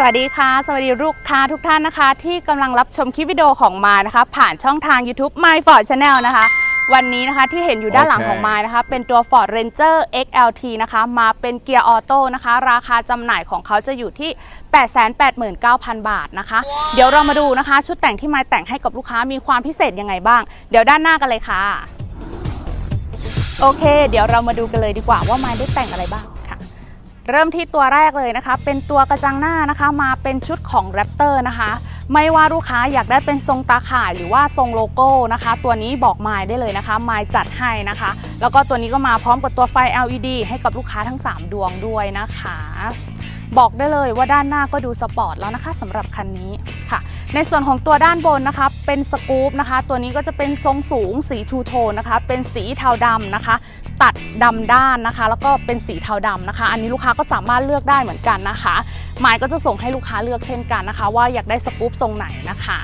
สวัสดีค่ะ สวัสดีลูกค้าทุกท่านนะคะ ที่กำลังรับชมคลิปวิดีโอของมายนะคะ ผ่านช่องทาง YouTube My Ford Channel นะคะ วันนี้นะคะที่เห็นอยู่ด้านหลังโอเคของมายนะคะ เป็นตัว Ford Ranger XLT นะคะ มาเป็นเกียร์ออโต้นะคะ ราคาจำหน่ายของเขาจะอยู่ที่ 889,000 บาทนะคะ เดี๋ยวเรามาดูนะคะ ชุดแต่งที่มายแต่งให้กับลูกค้ามีความพิเศษยังไงบ้าง เดี๋ยวด้านหน้ากันเลยค่ะ โอเค เดี๋ยวเรามาดูกันเลยดีกว่าว่ามายได้แต่งอะไรบ้างค่ะ เริ่มที่ตัวแรกเลยนะคะ เป็นตัวกระจังหน้านะคะ มาเป็นชุดของ Raptor นะคะ ไม่ว่าลูกค้าอยากได้เป็นทรงตาข่ายหรือว่าทรงโลโก้นะคะ ตัวนี้บอกมายได้เลยนะคะมายจัดให้นะคะ แล้วก็ตัวนี้ก็มาพร้อมกับตัวไฟ LED ให้กับลูกค้าทั้ง 3 ดวงด้วยนะคะ บอกได้เลยว่าด้านหน้าก็ดูสปอร์ตแล้วนะคะสำหรับคันนี้ค่ะ ในส่วนของตัวด้านบนนะคะ เป็นสกู๊ปนะคะ ตัวนี้ก็จะเป็นทรงสูงสีทูโทนนะคะ เป็นสีเทาดำนะคะ ตัดดำด้านนะคะ แล้วก็เป็นสีเทาดำนะคะ อันนี้ลูกค้าก็สามารถเลือกได้เหมือนกันนะคะหมายก็จะส่งให้ลูกค้าเลือกเช่นกันนะคะ ว่าอยากได้สกู๊ปทรงไหนนะคะ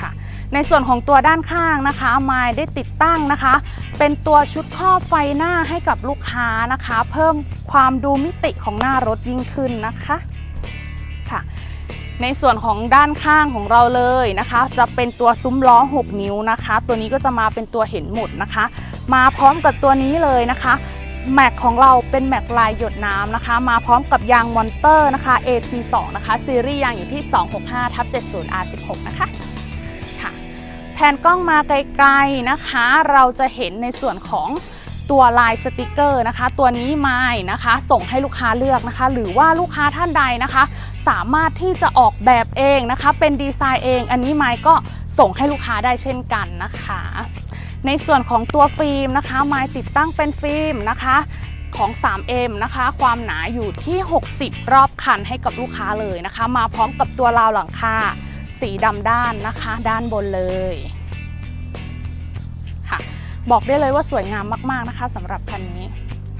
ค่ะ ในส่วนของตัวด้านข้างนะคะมายได้ติดตั้งนะคะ เป็นตัวชุดครอบไฟหน้าให้กับลูกค้านะคะ เพิ่มความดูมิติของหน้ารถยิ่งขึ้นนะคะค่ะในส่วนของด้านข้างของเราเลยนะคะ จะเป็นตัวซุ้มล้อ 6 นิ้วนะคะ ตัวนี้ก็จะมาเป็นตัวเห็นหมดนะคะ มาพร้อมกับตัวนี้เลยนะคะแม็กของเราเป็นแม็กลายหยดน้ำนะคะ มาพร้อมกับยางมอนเตอร์นะคะ AT2 นะคะ ซีรีส์ยางอยู่ที่ 265ทับ70 R16 นะคะค่ะแผนกล้องมาไกลๆนะคะ เราจะเห็นในส่วนของตัวลายสติกเกอร์นะคะ ตัวนี้ไม้นะคะ ส่งให้ลูกค้าเลือกนะคะ หรือว่าลูกค้าท่านใดนะคะ สามารถที่จะออกแบบเองนะคะ เป็นดีไซน์เอง อันนี้ไม้ก็ส่งให้ลูกค้าได้เช่นกันนะคะ ในส่วนของตัวฟิล์มนะคะไม้ติดตั้งเป็นฟิล์มนะคะของ 3M นะคะ ความหนาอยู่ที่ 60 รอบคันให้กับลูกค้าเลยนะคะ มาพร้อมกับตัวราวหลังคาสีดำด้านนะคะ ด้านบนเลยค่ะ บอกได้เลยว่าสวยงามมาก ๆนะคะสำหรับคันนี้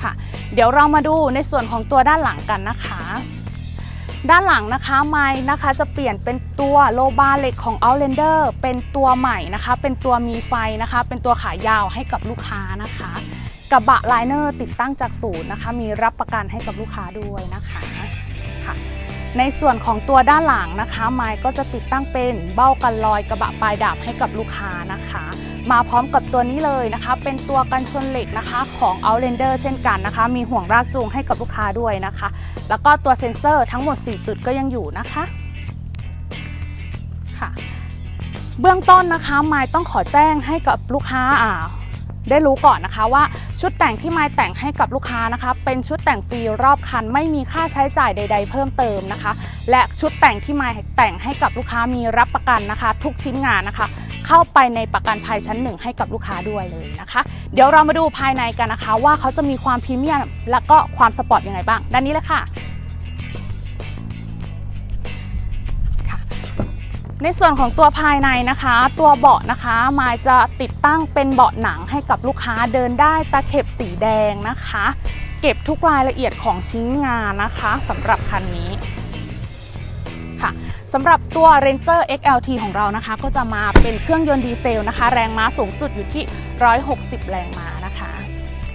ค่ะ เดี๋ยวเรามาดูในส่วนของตัวด้านหลังกันนะคะ ด้านหลังนะคะไม้นะคะจะเปลี่ยนเป็นตัวโลบาร์เหล็กของ Outlander เป็นตัวใหม่นะคะ เป็นตัวมีไฟนะคะ เป็นตัวขายาวให้กับลูกค้านะคะ กระบะไลเนอร์ติดตั้งจากศูนย์นะคะ มีรับประกันให้กับลูกค้าด้วยนะคะค่ะในส่วนของตัวด้านหลังนะคะ ไม้ก็จะติดตั้งเป็นเบ้ากันลอยกระบะปลายดาบให้กับลูกค้านะคะ มาพร้อมกับตัวนี้เลยนะคะ เป็นตัวกันชนเหล็กนะคะของ Outlander เช่นกันนะคะ มีห่วงรากจูงให้กับลูกค้าด้วยนะคะ แล้วก็ตัวเซ็นเซอร์ทั้งหมด 4 จุดก็ยังอยู่นะคะค่ะเบื้องต้นนะคะไมายต้องขอแจ้งให้กับลูกค้าอ่าได้รู้ก่อนนะคะว่าชุดแต่งที่ไมายแต่งให้กับลูกค้านะคะ เป็นชุดแต่งฟรีรอบคันไม่มีค่าใช้จ่ายใด ๆ เพิ่มเติมนะคะ และชุดแต่งที่ไมายแต่งให้กับลูกค้ามีรับประกันนะคะ ทุกชิ้นงานนะคะ เข้าไปในประกันภัยชั้นหนึ่งให้กับลูกค้าด้วยเลยนะคะ เดี๋ยวเรามาดูภายในกันนะคะ ว่าเขาจะมีความพรีเมียมและก็ความสปอร์ตยังไงบ้าง ด้านนี้เลยค่ะในส่วนของตัวภายในนะคะ ตัวเบาะนะคะมายจะติดตั้งเป็นเบาะหนังให้กับลูกค้าเดินได้ตะเข็บสีแดงนะคะ เก็บทุกรายละเอียดของชิ้นงานนะคะสำหรับคันนี้ ค่ะสำหรับตัว Ranger XLT ของเรานะคะ ก็จะมาเป็นเครื่องยนต์ดีเซลนะคะ แรงม้าสูงสุดอยู่ที่ 160 แรงม้านะคะ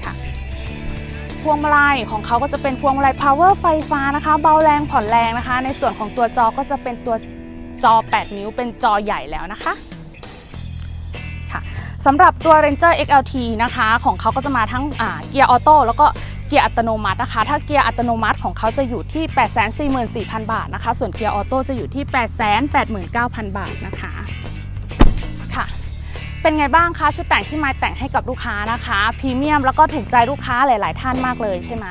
ค่ะพวงมาลัยของเขาก็จะเป็นพวงมาลัย power ไฟฟ้านะคะ เบาแรงผ่อนแรงนะคะ ในส่วนของตัวจอก็จะเป็นตัวจอ 8 นิ้ว เป็นจอใหญ่แล้วนะคะค่ะสำหรับตัว Ranger XLT นะคะ ของเขาก็จะมาทั้งเกียร์ออโต้แล้วก็ เกียร์อัตโนมัตินะคะ ถ้าเกียร์อัตโนมัติของเขาจะอยู่ที่ 844,000 บาทนะคะ ส่วนเกียร์ออโต้จะอยู่ที่ 889,000 บาทนะคะค่ะเป็นไงบ้างคะชุดแต่งที่ไม้แต่งให้กับลูกค้านะคะพรีเมียมแล้วก็ถูกใจลูกค้าหลาย ๆ ท่านมากเลยใช่ไหม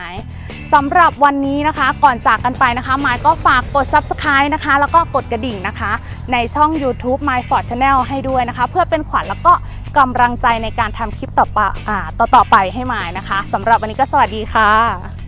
สำหรับวันนี้นะคะก่อนจากกันไปนะคะไม้ก็ฝากกด Subscribe นะคะ แล้วก็กดกระดิ่งนะคะ ในช่อง YouTube My Ford Channel ให้ด้วยนะคะ เพื่อเป็นขวัญแล้วก็ กำลังใจในการทำคลิปต่อไปต่อไปให้หมายนะคะสำหรับวันนี้ก็สวัสดีค่ะ